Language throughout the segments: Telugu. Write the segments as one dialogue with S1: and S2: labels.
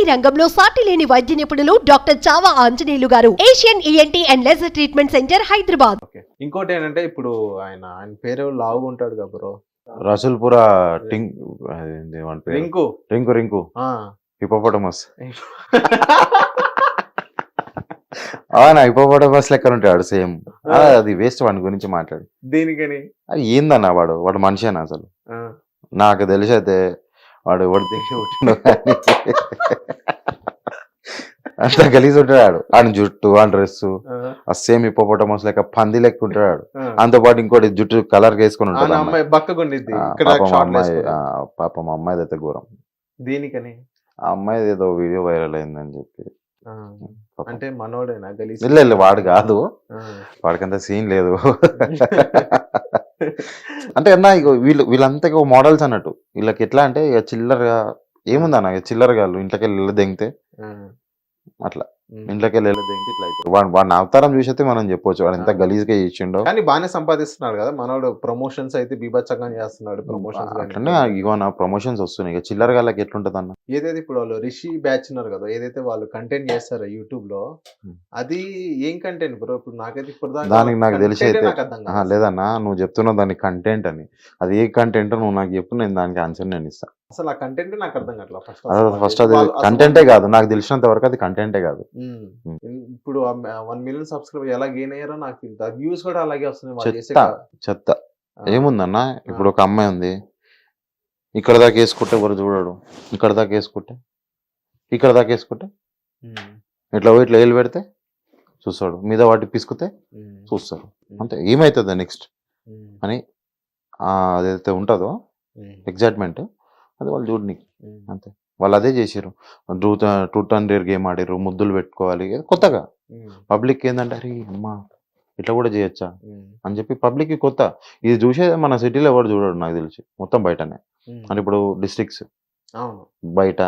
S1: ఈఎన్టీ రంగంలో సాటి లేని వైద్య నిపుణులు doctor Chava Anjaneyulu garu. Asian ENT and laser treatment centre Hyderabad.
S2: Okay. ఇంకోటి ఏంటంటే ఇప్పుడు ఆయన ఆయన పేరు లావుగా ఉంటాడు కదా బ్రో.
S3: రసూల్పుర టింక్?
S2: రింకు.
S3: రింకు రింకు.
S2: ఆ.
S3: హిపోపటమస్. అవునా హిపోపటమస్ లెక్క ఉంటాడు సేమ్. అది వేస్ట్ వాడి గురించి మాట్లాడు.
S2: దీనికని?
S3: అది ఏందన్న వాడు? వాడు మనిషేనా అసలు. నాకు తెలిసి అయితే వాడు ఎవడు దిగి పుట్టిండో కానీ అంత గలీజ్ ఉంటాడు వాడు. ఆయన జుట్టు ఆ డ్రెస్
S2: ఆ.
S3: సేమ్ హిపోపటమస్ లెక్క పంది లెక్క ఉంటాడు. అంత పాటు ఇంకోటి జుట్టు కలర్ వేసుకొని ఉంటాడు అమ్మాయి.
S2: అమ్మాయి
S3: పాపం అమ్మాయి అయితే ఘోరం
S2: దీనికని
S3: ఆ అమ్మాయిది ఏదో వీడియో వైరల్ అయిందని చెప్పి.
S2: అంటే మనోడేనా గలీజ్
S3: ఇల్ల వాడు కాదు. వాడికంత సీన్ లేదు అంటే అన్న ఇగో వీళ్ళు వీళ్ళంతా ఇగో మోడల్స్ అన్నట్టు వీళ్ళకి ఎట్లా అంటే ఇక చిల్లరగా ఏముందన్న ఇక చిల్లరగా ఇంట్లోకి వెళ్ళి దెంగితే. అట్లా. ఇంట్లోకి వెళ్ళి ఇల్లు దెంగితే ఇట్లా. అవుతారు వాడు వాడిని అవతారం చూసైతే మనం చెప్పొచ్చు. వాడు ఎంత. గలీజ్గా చేసిండో.
S2: కానీ బాగానే సంపాదిస్తున్నాడు కదా. మనోడు ప్రమోషన్స్ అయితే బీభత్సంగా చేస్తున్నాడు ప్రమోషన్స్
S3: అట్లనే ఇగో నా ప్రమోషన్స్ వస్తున్నాయి. ఇక చిల్లర గాళ్ళకి ఎట్లుంటది అన్న
S2: ఏదైతే ఇప్పుడు వాళ్ళు రిషి బ్యాచ్ ఉన్నారు కదా ఏదైతే వాళ్ళు కంటెంట్ చేస్తారో
S3: యూట్యూబ్లో.
S2: అది ఏం కంటెంట్ బ్రో ఇప్పుడు నాకైతే ఇప్పుడు
S3: దానికి నాకు తెలిసి అయితే-. లేదన్నా నువ్వు చెప్తున్నావు దాని కంటెంట్ అని. అది ఏ కంటెంట్ నువ్వు నాకు చెప్పు నేను దానికి ఆన్సర్ నేను ఇస్తాను
S2: అసలు ఆ కంటెంట్ నాకు అర్థం కావట్లేదు ఫస్ట్
S3: ఫస్ట్ అది కంటెంటే కాదు. నాకు తెలిసినంత వరకు అది కంటెంటే కాదు.
S2: ఇప్పుడు వన్ మిలియన్ సబ్స్క్రైబర్ ఎలా గెయిన్ అయ్యారో నాకు ఇంత వ్యూస్ కూడా అలాగే వస్తున్నాయి
S3: చెత్త. ఏముందన్నా? ఇప్పుడు ఒక అమ్మాయి ఉంది. ఇక్కడ దాకా వేసుకుంటే ఎవరు చూడడు. ఇక్కడ దాకా వేసుకుంటే ఇక్కడ దాకా వేసుకుంటే ఇట్లా పోయి ఇట్లా వేలు పెడితే చూస్తాడు. మీద వాటి పిసుకుతే చూస్తారు అంతే ఏమవుతుంది నెక్స్ట్ అని అదైతే ఉంటుందో ఎగ్జైట్మెంట్ అది వాళ్ళు చూడనికి. అంతే. వాళ్ళు అదే చేసారు టూ టూ హండ్రెడ్ గేమ్ ఆడారు ముద్దులు పెట్టుకోవాలి. కొత్తగా. పబ్లిక్ ఏంటంటే అరే అమ్మా ఇట్లా కూడా చేయొచ్చా? అని చెప్పి పబ్లిక్కి కొత్త. ఇది చూసేది మన సిటీలో ఎవరు చూడడు నాకు తెలిసి. మొత్తం బయటనే. అంటే ఇప్పుడు డిస్ట్రిక్ట్స్. బయట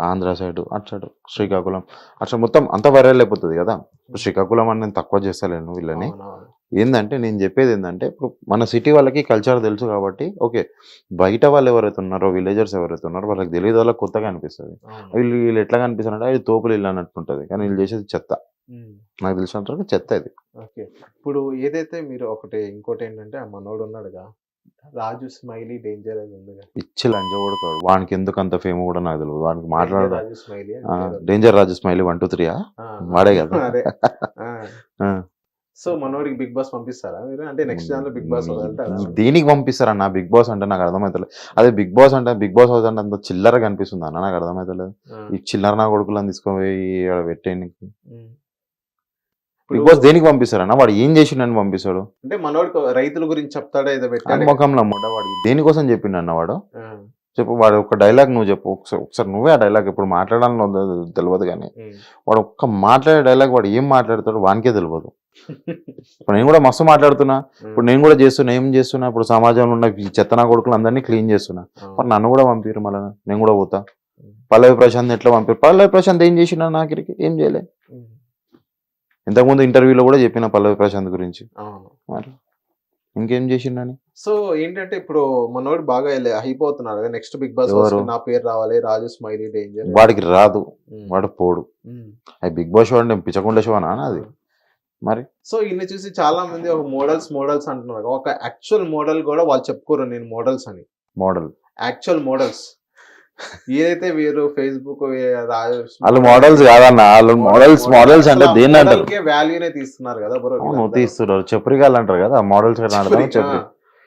S3: ఆంధ్ర సైడ్ అటు సైడ్ శ్రీకాకుళం. అట్లా మొత్తం అంత వైరల్ అయిపోతుంది కదా. శ్రీకాకుళం అని నేను తక్కువ చేస్తలేను వీళ్ళని. ఏంటంటే నేను చెప్పేది ఏంటంటే ఇప్పుడు మన సిటీ వాళ్ళకి కల్చర్ తెలుసు కాబట్టి ఓకే బయట వాళ్ళు ఎవరైతే ఉన్నారో విలేజర్స్ ఎవరైతే ఉన్నారో వాళ్ళకి తెలియదు వాళ్ళకి కొత్తగా అనిపిస్తుంది. వీళ్ళు వీళ్ళు ఎట్లా కనిపిస్తారంటే అది తోపులు ఇల్లు అన్నట్టు ఉంటుంది. కానీ వీళ్ళు చేసేది చెత్త. నాకు తెలిసినంత చెత్త ఇది.
S2: ఓకే. ఇప్పుడు ఏదైతే మీరు ఒకటి ఇంకోటి ఏంటంటే ఆ మనోడు ఉన్నాడుగా రాజు స్మైలీ డేంజర్ అది ఉందిగా.
S3: పిచ్చి లంజ కొడతాడు. వానికి ఎందుకు అంత ఫేమ్ కూడా నాకు తెలియదు వానికి మాట్లాడడం
S2: అని ఉంది.
S3: Danger Raju smiley one two త్రీయా
S2: ఆ,
S3: వాడే కదా.
S2: సో మనోడికి బిగ్ బాస్ పంపిస్తారా మీరు? అంటే నెక్స్ట్ దాంట్లో బిగ్ బాస్
S3: దీనికి పంపిస్తారన్న? బిగ్ బాస్ అంటే నాకు అర్థమవుతలేదు అదే బిగ్ బాస్ అంటే బిగ్ బాస్ హౌస్ అంటే అంత చిల్లరగా అనిపిస్తుంది అన్న నాకు అర్థమవుతలేదు. ఈ చిల్లర నా కొడుకులను తీసుకుపోయి పెట్టేయడానికి
S2: ఉమ్.
S3: బిగ్ బాస్ దేనికి పంపిస్తారన్న? వాడు ఏం చేసిండని పంపిస్తాడు?
S2: అంటే మనోడికి రైతుల గురించి చెప్తాడా ఏదో పెట్టాడు.
S3: ముఖంలో ముడ్డ వాడు దేనికోసం చెప్పిండన్న వాడు. చెప్పు వాడు ఒక డైలాగ్ నువ్వు చెప్పు. ఒకసారి ఒకసారి నువ్వే ఆ డైలాగ్ ఇప్పుడు మాట్లాడాలని తెలియదు కానీ. వాడు ఒక్క మాట్లాడే డైలాగ్ వాడు ఏం మాట్లాడతాడు వానికే తెలియదు ఇప్పుడు నేను కూడా మస్తు మాట్లాడుతున్నా. ఇప్పుడు నేను కూడా చేస్తున్నా ఏం చేస్తున్నా ఇప్పుడు సమాజంలో ఉన్న చెత్తనా కొడుకులు అందరినీ క్లీన్ చేస్తున్నా. మరి నన్ను కూడా పంపిరు మళ్ళీ నేను కూడా పోతా. పల్లవి ప్రశాంత్ ఎట్లా పంపారు? పల్లవి ప్రశాంత్ ఏం చేసిన నాకిరికి ఏం చేయలే. ఇంతకుముందు ఇంటర్వ్యూలో కూడా చెప్పిన పల్లవి ప్రశాంత్ గురించి. మరి ఇంకేం చేసిండని?
S2: సో ఏంటంటే ఇప్పుడు మనోడు బాగా అయిపోతున్నాడు నెక్స్ట్ బిగ్ బాస్? నా పేరు రావాలి రాజు స్మైలీ డేంజర్.
S3: వాడికి రాదు వాడు పోడు. అది బిగ్ బాస్ షో అంటే పిచ్చకుండా షో అనా అది మరి?
S2: సో ఇన్ని చూసి చాలా మంది ఒక మోడల్స్ మోడల్స్ అంటున్నారు ఒక యాక్చువల్ మోడల్ కూడా వాళ్ళు చెప్పుకోరు నేను మోడల్స్ అని.
S3: మోడల్.
S2: యాక్చువల్ మోడల్స్ ఏదైతే వీరు ఫేస్బుక్
S3: వాళ్ళు మోడల్స్ కాదన్న వాళ్ళు మోడల్స్ మోడల్స్ అంటే దేన్ని అంటారు.
S2: వాల్యూనే తీస్తున్నారు కదా బ్రో
S3: అవును తీస్తున్నారు. చెప్రిగాళ్ళు అంటారు కదా మోడల్స్ చెప్పి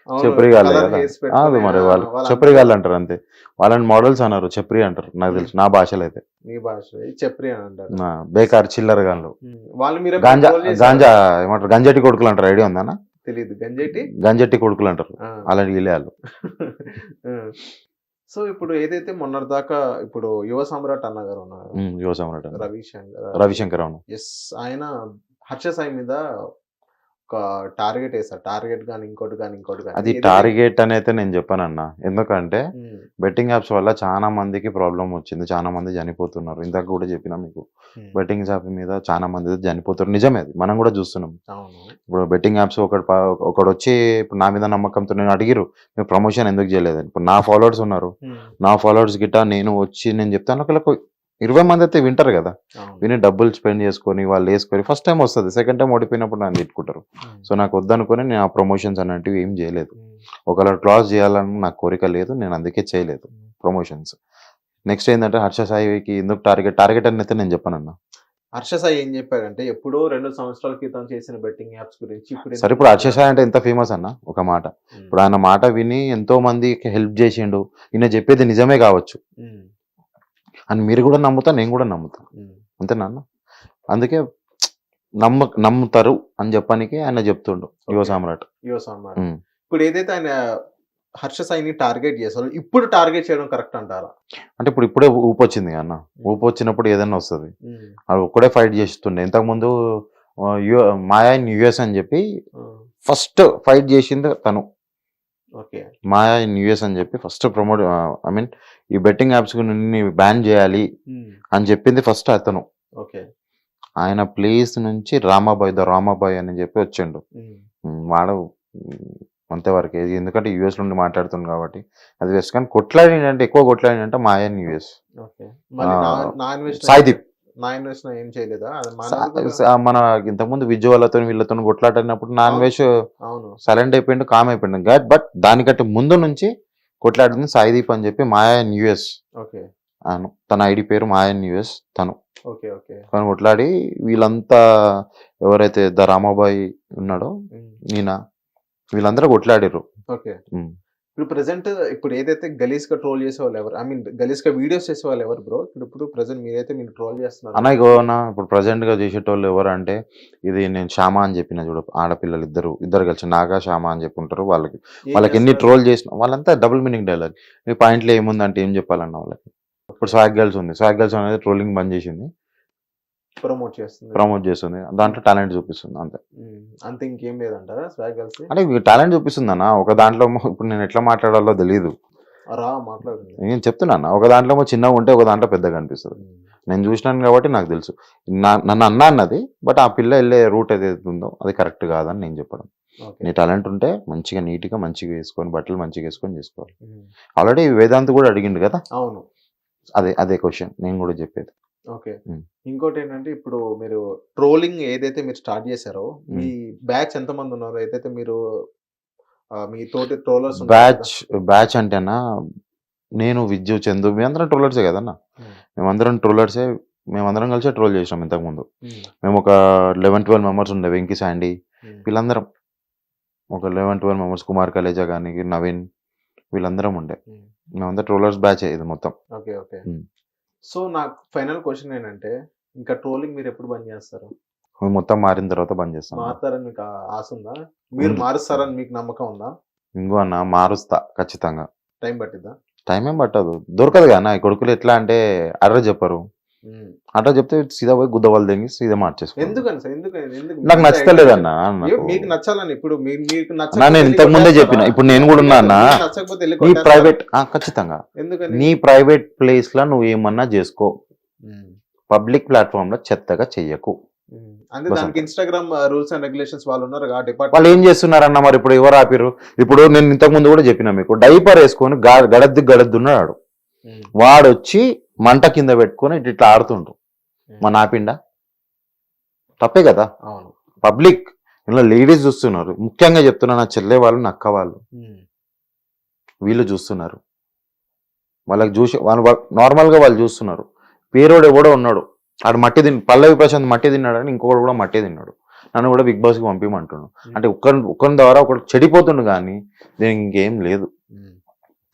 S3: చెప్రిగాళ్ళే కదా. అది మరి వాళ్ళు చెప్రిగాళ్ళు అంటారు అంతే. వాళ్ళని మోడల్స్ అన్నారు చెప్రి అంటారు నాకు తెలుసు నా భాషలో అయితే.
S2: నీ భాష చెప్రి అని అంటారు.
S3: బేకార్ చిల్లర గాన్లు.
S2: వాళ్ళు మీరు
S3: గాంజా గాంజా ఏమంటారు గంజటి కొడుకులు అంటారు ఐడియా ఉందా
S2: తెలియదు గంజేటి?
S3: గంజటి కొడుకులు అంటారు. అలాంటి వీళ్ళు
S2: సో ఇప్పుడు ఏదైతే మొన్నటి దాకా ఇప్పుడు యువ సమ్రాట్ అన్న గారు ఉన్నారు
S3: యువ సమ్రాట్.
S2: రవిశంకర్
S3: రవిశంకర్ అవును
S2: ఎస్ ఆయన హర్ష సాయి మీద టార్గెట్ వేస్తారు టార్గెట్ కానీ ఇంకోటి కానీ ఇంకోటి కానీ
S3: అది టార్గెట్ అని అయితే నేను చెప్పానన్నా. ఎందుకంటే బెట్టింగ్ యాప్స్ వల్ల చాలా మందికి ప్రాబ్లం వచ్చింది. చాలా మంది చనిపోతున్నారు. ఇందాక కూడా చెప్పిన మీకు. బెట్టింగ్ యాప్ మీద చాలా మంది చనిపోతున్నారు. నిజమే అది. మనం కూడా చూస్తున్నాం. ఇప్పుడు బెట్టింగ్ యాప్స్ ఒకటి ఒకడు వచ్చి ఇప్పుడు నా మీద నమ్మకంతో నేను అడిగిరు మీరు ప్రమోషన్ ఎందుకు చేయలేదని? ఇప్పుడు నా ఫాలోవర్స్ ఉన్నారు. నా ఫాలోవర్స్ గిట్ట నేను వచ్చి నేను చెప్తాను. ఒకళ్ళకు ఇరవై మంది అయితే వింటారు కదా. విని డబ్బులు స్పెండ్ చేసుకొని వాళ్ళు వేసుకొని ఫస్ట్ టైం వస్తుంది. సెకండ్ టైం ఓడిపోయినప్పుడు నన్ను తిట్టుకుంటారు. సో నాకు వద్దనుకొని నేను ఆ ప్రమోషన్స్ అనేటివి ఏం చేయలేదు. ఒకవేళ క్లాస్ చేయాలని నాకు కోరిక లేదు. నేను అందుకే చేయలేదు ప్రమోషన్స్ నెక్స్ట్ ఏంటంటే హర్ష సాయికి ఎందుకు టార్గెట్ టార్గెట్ అని అయితే నేను చెప్పానన్న
S2: హర్ష సాయి ఏం చెప్పాడంటే ఎప్పుడో రెండు సంవత్సరాల క్రితం చేసిన బెట్టింగ్ యాప్స్ గురించి ఇప్పుడు
S3: సరే ఇప్పుడు హర్ష సాయి అంటే ఎంత ఫేమస్ అన్న? ఒక మాట. ఇప్పుడు ఆయన మాట విని ఎంతో మందికి హెల్ప్ చేసిండు. ఈయన చెప్పేది నిజమే కావచ్చు. అని మీరు కూడా నమ్ముతా నేను కూడా నమ్ముతా.
S2: ఉమ్.
S3: అంతేనా అన్న అందుకే నమ్మ నమ్ముతారు అని చెప్పడానికి ఆయన చెప్తుండు యువ. సామ్రాట్.
S2: యువ
S3: ఉమ్.
S2: ఇప్పుడు ఏదైతే ఆయన హర్ష సాయిని టార్గెట్ చేశారో ఇప్పుడు టార్గెట్ చేయడం కరెక్ట్ అంటారా?
S3: అంటే ఇప్పుడు ఇప్పుడే ఊపు వచ్చింది అన్న. ఊపు వచ్చినప్పుడు ఏదైనా వస్తుంది. అది ఒక్కడే ఫైట్ చేస్తుండే. ఇంతకుముందు మాయా ఇన్ యుఎస్ అని చెప్పి. ఫస్ట్ ఫైట్ చేసింది తను.
S2: ఓకే.
S3: మాయా ఇన్ యుఎస్ అని చెప్పి ఫస్ట్ ప్రమోట్ ఐ మీన్ ఈ బెట్టింగ్ యాప్స్ బ్యాన్ చేయాలి
S2: ఉమ్.
S3: అని చెప్పింది ఫస్ట్ అతను.
S2: ఓకే
S3: ఆయన ప్లేస్ నుంచి రామాబాయ్ ద రామాబాయ్ అని చెప్పి వచ్చిండు.
S2: ఉమ్.
S3: ఉమ్, వాడు అంతవరకు ఎందుకంటే యుఎస్ నుండి మాట్లాడుతుంది కాబట్టి. అది వేస్ట్ కానీ కొట్లాడి అంటే ఎక్కువ కొట్లాడి అంటే మాయా ఇన్ యుఎస్ సాయిదీప్. మన ఇంతకుముందు విజయ్ వాళ్ళతో కొట్లాడినప్పుడు నాన్. వెజ్ సైలెంట్ అయిపోయిండు కామ్ అయిపోయిండు. గట్ బట్ దానికంటే ముందు నుంచి కొట్లాడింది సాయిదీప్ అని చెప్పి మాయా ఇన్ యుఎస్
S2: ఓకే.
S3: అను. తన ఐడి పేరు మాయా ఇన్ యుఎస్ తను.
S2: Okay okay.
S3: కానీ కొట్లాడి వీళ్ళంతా ఎవరైతే ద రామాబాయి ఉన్నాడో. ఈయన వీళ్ళందరూ కొట్లాడిర్రు.
S2: ఓకే. ఇప్పుడు ప్రెసెంట్ ఇప్పుడు ఏదైతే గలీస్గా ట్రోల్ చేసే వాళ్ళు ఎవరు ఐ మీన్ గలీస్గా వీడియోస్ చేసే వాళ్ళు ఎవరు బ్రో ఇప్పుడు ఇప్పుడు ప్రెసెంట్ మీరైతే మీరు ట్రోల్ చేస్తున్నారు.
S3: అన్న ఇగో అన్న ఇప్పుడు ప్రజెంట్గా చేసేటోళ్ళు ఎవరు అంటే ఇది నేను శ్యామ అని చెప్పిన చూడు ఆడపిల్లలు ఇద్దరు ఇద్దరు కలిసి నాగా శ్యామ అని చెప్పి ఉంటారు వాళ్ళకి వాళ్ళకి ఎన్ని? ట్రోల్ చేసిన వాళ్ళంతా డబుల్ మీనింగ్ డైలాగ్ మీ పాయింట్లో ఏముందంటే ఏం చెప్పాలన్న వాళ్ళకి. ఇప్పుడు స్వాగ్ గర్ల్స్ ఉంది స్వాగ్ గర్ల్స్ అనేది ట్రోలింగ్ బంద్ చేసింది.
S2: ప్రమోట్ చేస్తుంది.
S3: ప్రమోట్ చేస్తుంది. దాంట్లో టాలెంట్ చూపిస్తుంది అంతే.
S2: అంతే ఇంకేం లేదంటారా స్వాగ్ కలిసి
S3: అంటే టాలెంట్ చూపిస్తుంది అన్న. ఒక దాంట్లో ఇప్పుడు నేను ఎట్లా మాట్లాడాలో తెలియదు
S2: రా మాట్లాడుతుంది
S3: నేను చెప్తున్నా ఒక దాంట్లో చిన్నగా ఉంటే ఒక దాంట్లో పెద్దగా అనిపిస్తుంది. నేను చూసినాను కాబట్టి నాకు తెలుసు. నా- నన్ను అన్నా అన్నది బట్ ఆ పిల్ల వెళ్ళే రూట్ ఏదైతే ఉందో అది కరెక్ట్ కాదని నేను చెప్పడం. నీ టాలెంట్ ఉంటే మంచిగా నీట్గా మంచిగా వేసుకొని బట్టలు మంచిగా వేసుకొని చేసుకోవాలి. ఆల్రెడీ వేదాంత్ కూడా అడిగిండు కదా?
S2: అవును.
S3: అదే అదే క్వశ్చన్ నేను కూడా చెప్పేది.
S2: ఓకే. ఇంకోటి ఏంటంటే ఇప్పుడు మీరు ట్రోలింగ్ ఏదైతే మీరు స్టార్ట్ చేశారో మీ బ్యాచ్ ఎంత మంది ఉన్నారు ఏదైతే మీరు మీ తోటి ట్రోలర్స్
S3: బ్యాచ్ బ్యాచ్ అంటేనా? నేను విద్యు చందు మేమందరం ట్రోలర్సే కదన్నా? మేమందరం ట్రోలర్సే మేమందరం కలిసి ట్రోల్ చేసినాం ఇంతకుముందు. మేము ఒక లెవెన్ ట్వెల్వ్ మెంబర్స్ ఉండే వెంకీ శాండీ వీళ్ళందరం. ఒక eleven twelve members Kumar Kaleja కానీ నవీన్ వీళ్ళందరం ఉండే. మేమంతా ట్రోలర్స్ బ్యాచ్ ఇది మొత్తం.
S2: Okay okay. సో నాకు ఫైనల్ క్వశ్చన్ ఏంటంటే ఇంకా ట్రోలింగ్ మీరు ఎప్పుడు బంద్ చేస్తారు?
S3: మొత్తం మారిన తర్వాత బంద్ చేస్తాం
S2: మారుతారని మీకు ఆశ ఉందా? మీరు. మారుస్తారని మీకు నమ్మకం ఉందా?
S3: ఇంకో అన్న మారుస్తా ఖచ్చితంగా.
S2: టైం పట్టిద్దా?
S3: టైం ఏం పట్టదు. దొరకదు కదా ఈ కొడుకులు ఎట్లా అంటే అడ్రస్ చెప్పరు. అడ్రస్ చెప్తే సీదా పోయి గుద్దవాళ్ళు దిగి సీదా మార్చేసుకో
S2: ఎందుకని సార్? ఎందుకు? ఎందుకు
S3: నాకు నచ్చలేదన్న
S2: ఏ- మీకు నచ్చాలని ఇప్పుడు మీకు
S3: అన్నా, నేను
S2: వెళ్ళి
S3: ఇంతకు ముందే? చెప్పిన. ఇప్పుడు నేను కూడా ఉన్నా అన్న
S2: వెళ్ళి
S3: నీ? ప్రైవేట్ ఖచ్చితంగా.
S2: ఎందుకని?
S3: నీ ప్రైవేట్ ప్లేస్లో నువ్వు ఏమన్నా చేసుకో. పబ్లిక్ ప్లాట్ఫామ్లో చెత్తగా చెయ్యకు.
S2: అంటే దానికి ఇన్స్టాగ్రామ్ రూల్స్ అండ్ రెగ్యులేషన్స్ వాళ్ళు ఉన్నారు
S3: వాళ్ళు ఏం చేస్తున్నారన్న మరి? ఇప్పుడు ఎవరు ఆపిర్రు? ఇప్పుడు నేను ఇంతకు ముందు కూడా చెప్పిన మీకు. డైపర్ వేసుకొని గడద్దు గడద్దున్నాడు వాడు వచ్చి మంట కింద పెట్టుకొని ఇట్లా ఇట్లా ఆడుతుండ్రు. మన ఆపిండా తప్పే కదా?
S2: అవును.
S3: పబ్లిక్ ఇలా లేడీస్ చూస్తున్నారు. ముఖ్యంగా చెప్తున్నా నా చెల్లె వాళ్ళు నా అక్క వాళ్ళు. వీళ్ళు చూస్తున్నారు. వాళ్ళకి చూసి వాళ్ళు నార్మల్గా వాళ్ళు చూస్తున్నారు. పేరోడు ఎవడో ఉన్నాడు. ఆడు మట్టి తిని పల్లవి ప్రశాంత్ మట్టి తిన్నాడని ఇంకొకడు కూడా మట్టి తిన్నాడు. నన్ను కూడా బిగ్ బాస్కి పంపించమంటున్నాడు అంటే ఒక్కరి ఒక్కరి ద్వారా ఒకటి చెడిపోతుండు కానీ దీనికి ఇంకేం లేదు.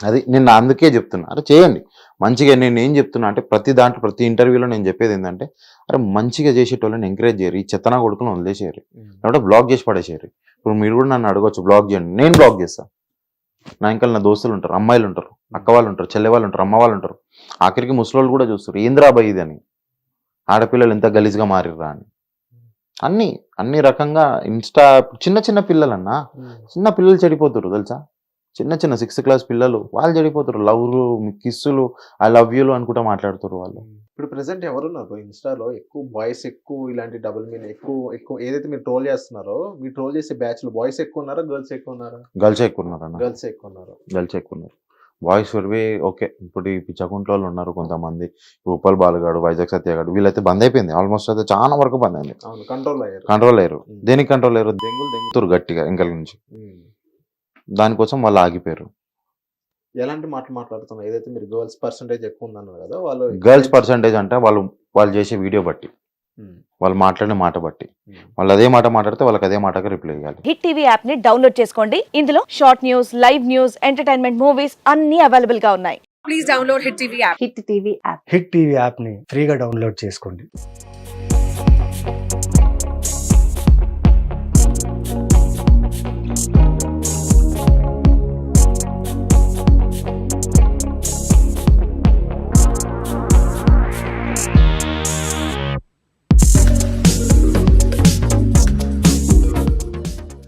S3: అది నేను అందుకే చెప్తున్నా. అరే చేయండి. మంచిగా నేను ఏం చెప్తున్నా అంటే ప్రతి దాంట్లో ప్రతి ఇంటర్వ్యూలో నేను చెప్పేది ఏంటంటే అరే మంచిగా చేసేటోళ్ళని ఎంకరేజ్ చేయరు. ఈ చెత్తనా కొడుకుని వదిలేసేయరు. లేకపోతే బ్లాక్ చేసి పడేసేయరు. ఇప్పుడు మీరు కూడా నన్ను అడగొచ్చు బ్లాక్ చేయండి. నేను బ్లాక్ చేస్తాను నా ఇంకా నా దోస్తులు ఉంటారు అమ్మాయిలు ఉంటారు అక్క వాళ్ళు ఉంటారు చెల్లె వాళ్ళు ఉంటారు అమ్మ వాళ్ళు ఉంటారు. ఆఖరికి ముసలోళ్ళు కూడా చూస్తారు. ఏంద్రా బాయ్ ఇది అని. ఆడపిల్లలు ఎంత గలీజ్గా మారిర్రా అని. అన్ని అన్ని రకంగా ఇన్స్టా చిన్న చిన్న పిల్లలన్నా. చిన్న పిల్లలు చెడిపోతారు తెలుసా? చిన్న చిన్న సిక్స్త్ క్లాస్ పిల్లలు వాళ్ళు చెడిపోతారు. లవ్లు కిస్సులు ఐ లవ్ యూలు అనుకుంటా మాట్లాడుతారు వాళ్ళు.
S2: ఇప్పుడు ప్రెసెంట్ ఎవరున్నారు? ఇన్స్టాలో ఎక్కువ బాయ్స్ ఎక్కువ ఇలాంటి డబుల్ మీన్ ఎక్కువ ఎక్కువ ఏదైతే మీరు ట్రోల్ చేస్తున్నారో మీరు ట్రోల్ చేసే బ్యాచ్లో బాయ్స్ ఎక్కువ ఉన్నారా గర్ల్స్ ఎక్కువ ఉన్నారా?
S3: గర్ల్స్ ఎక్కువ ఉన్నారు అన్న
S2: గర్ల్స్ ఎక్కువ ఉన్నారు?
S3: గర్ల్స్ ఎక్కువ ఉన్నారు. బాయ్స్ వరవే ఓకే ఇప్పుడు ఈ పిచ్చకుంట్ల వాళ్ళు ఉన్నారు కొంతమంది. ఉప్పల్ బాలుగాడు వైజాగ్ సత్యగాడు వీళ్ళైతే బంద్ అయిపోయింది. ఆల్మోస్ట్ అయితే చాలా వరకు బంద్ అయింది
S2: కంట్రోల్ అయ్యారు.
S3: కంట్రోల్ అయ్యారు. దేనికి కంట్రోల్ అయ్యారు? దెంగులు దెంగుతారు గట్టిగా ఇంకల నుంచి. దానికోసం వాళ్ళు ఆగిపోయారు.
S2: ఎలాంటి మాటలు మాట్లాడుతున్నారు? ఏదైతే మీరు గర్ల్స్ పర్సంటేజ్ ఎక్కువ ఉందన్నారు కదా వాళ్ళు
S3: గర్ల్స్ పర్సంటేజ్ అంటే వాళ్ళు వాళ్ళు చేసే వీడియో బట్టి. వాళ్ళు మాట్లాడిన మాట బట్టి. వాళ్ళు అదే మాట మాట్లాడితే వాళ్ళకి అదే మాటగా రిప్లై ఇవ్వాలి.
S4: హిట్ టీవీ యాప్ని డౌన్లోడ్ చేసుకోండి. ఇందులో short news live news entertainment movies అన్ని అవైలబుల్గా ఉన్నాయి.
S5: please download Hit TV app.
S4: Hit TV app.
S6: Hit TV యాప్ని ఫ్రీగా డౌన్లోడ్ చేసుకోండి.